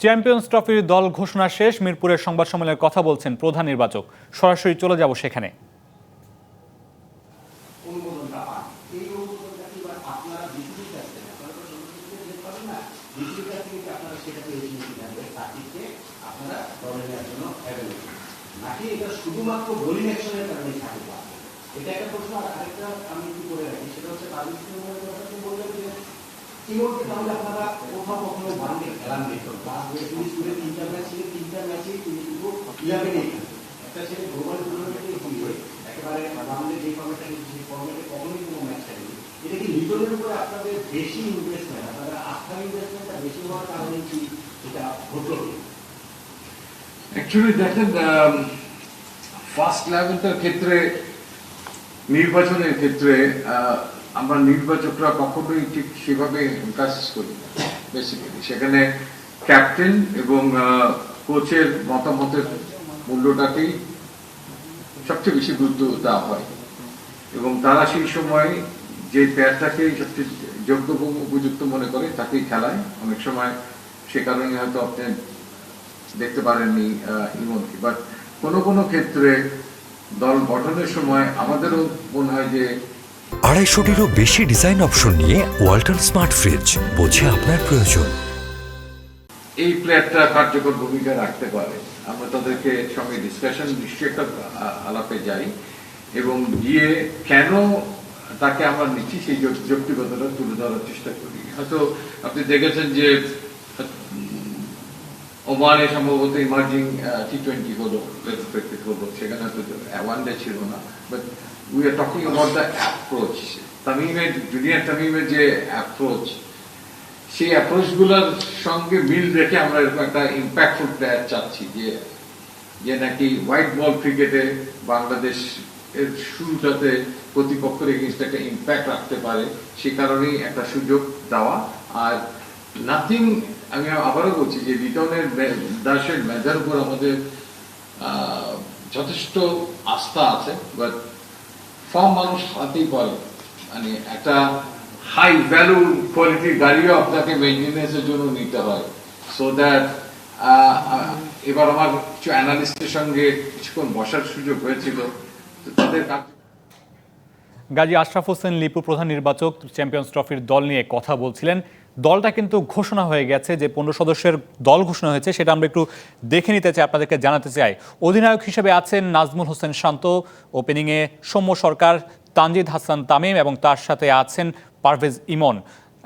Champions ট্রফির দল ঘোষণা শেষ, মিরপুরের সংবাদ সম্মেলনে কথা বলছেন প্রধান নির্বাচক। সরাসরি চলে যাব সেখানে। শুধুমাত্র আমি কি করে রাখি। সেটা হচ্ছে কোথাও কখনো বান্ধে খেলান তিনটা ম্যাচ ছিল কিন্তু একটা গ্লোবাল টুর্নামেন্টে ফুটবল একেবারে যে ফর্মেটটা সেই ফর্মেটে কখনোই কোনো ম্যাচ খেলেনি এটা কি লিটনের উপরে আপনাদের বেশি ইনভেস্টমেন্ট আপনাদের ইনভেস্টমেন্টটা বেশি হওয়ার কারণে কি এটা ঘটল? অ্যাকচুয়ালি দেখেন ফার্স্ট লেভেলটার ক্ষেত্রে, নির্বাচনের ক্ষেত্রে আমরা নির্বাচকরা কখনোই ঠিক সেভাবে কাজ করি না। বেসিক্যালি সেখানে ক্যাপ্টেন এবং কোচের মতামতের মূল্যটাকেই সবচেয়ে বেশি গুরুত্ব দেওয়া হয়। এবং তারা সেই সময় যে প্লেয়ারটাকে সবচেয়ে যোগ্য উপযুক্ত মনে করে, তাকেই খেলায়। অনেক সময় সে কারণে হয়তো আপনি দেখতে পারেননি ইমনকে। বাট কোনো কোনো ক্ষেত্রে দল গঠনের সময় আমাদেরও মনে হয় যে আড়াইশোটিরও বেশি ডিজাইন অপশন নিয়ে ওয়াল্টন স্মার্ট ফ্রিজ বোঝে আপনার প্রয়োজন। এই প্লেয়ারটা কার্যকর ভূমিকা রাখতে পারে। আমরা তাদেরকে সঙ্গে ডিসকাশন নিশ্চয়ই একটা আলাপে যাই। এবং গিয়ে কেন তাকে আমরা নিচ্ছি সেই যৌক্তিকতাটা তুলে ধরার চেষ্টা করি। হয়তো আপনি দেখেছেন যে ওমানে সম্ভবত ইমার্জিং টি টোয়েন্টি হলো ক্রিকেট হলো, সেখানে তো ওয়ান ডে ছিল না but we are talking about the approach তামিমের জুনিয়র তামিমের যে অ্যাপ্রোচ সেই অ্যাপ্রোচগুলোর সঙ্গে মিল রেখে আমরা এরকম একটা ইম্প্যাক্টফুল প্লেয়ার চাচ্ছি যে যে নাকি হোয়াইট বল ক্রিকেটে বাংলাদেশ এর শুরুটাতে প্রতিপক্ষের এগেনস্ট একটা ইম্প্যাক্ট রাখতে পারে, সে কারণেই একটা সুযোগ দেওয়া। আর নাথিং আমি আবারও বলছি যে রিটনের দাসের মেধার উপর আমাদের যথেষ্ট আস্থা আছে বাট ফর্ম মানুষ হাতেই পারে। মানে একটা হাই ভ্যালু কোয়ালিটির গাড়িও আপনাকে মেনটেন্যান্সের জন্য নিতে হয়। সো দ্যাট এবার আমার কিছু অ্যানালিস্টের সঙ্গে কিছুক্ষণ বসার সুযোগ হয়েছিল। তাদের গাজী আশরাফ হোসেন লিপু প্রধান নির্বাচক চ্যাম্পিয়ন্স ট্রফির দল নিয়ে কথা বলছিলেন। দলটা কিন্তু ঘোষণা হয়ে গেছে যে পনেরো সদস্যের দল ঘোষণা হয়েছে, সেটা আমরা একটু দেখে নিতে চাই, আপনাদেরকে জানাতে চাই। অধিনায়ক হিসেবে আছেন নাজমুল হোসেন শান্ত ওপেনিংয়ে সৌম্য সরকার, তানজিদ হাসান তামিম এবং তার সাথে আছেন পারভেজ ইমন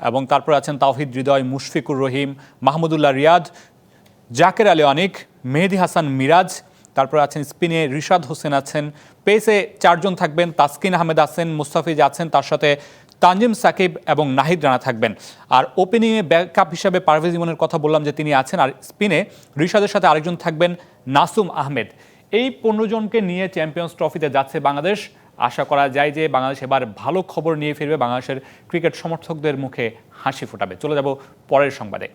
এবং তারপর আছেন তাওহিদ হৃদয়, মুশফিকুর রহিম, মাহমুদুল্লাহ রিয়াদ জাকের আলী অনিক, মেহেদি হাসান মিরাজ, তারপর আছেন স্পিনে রিশাদ হোসেন আছেন, পেসে চারজন থাকবেন, তাসকিন আহমেদ আছেন, মুস্তাফিজ আছেন, তার সাথে তানজিম সাকিব এবং নাহিদ রানা থাকবেন। আর ওপেনিংয়ে ব্যাকআপ হিসাবে পারভেজ ইমনের কথা বললাম যে তিনি আছেন, আর স্পিনে রিশাদের সাথে আরেকজন থাকবেন নাসুম আহমেদ। এই পনেরো জনকে নিয়ে চ্যাম্পিয়ন্স ট্রফিতে যাচ্ছে বাংলাদেশ। আশা করা যায় যে বাংলাদেশ এবার ভালো খবর নিয়ে ফিরবে। বাংলাদেশের ক্রিকেট সমর্থকদের মুখে হাসি ফোটাবে। চলে যাব পরের সংবাদে।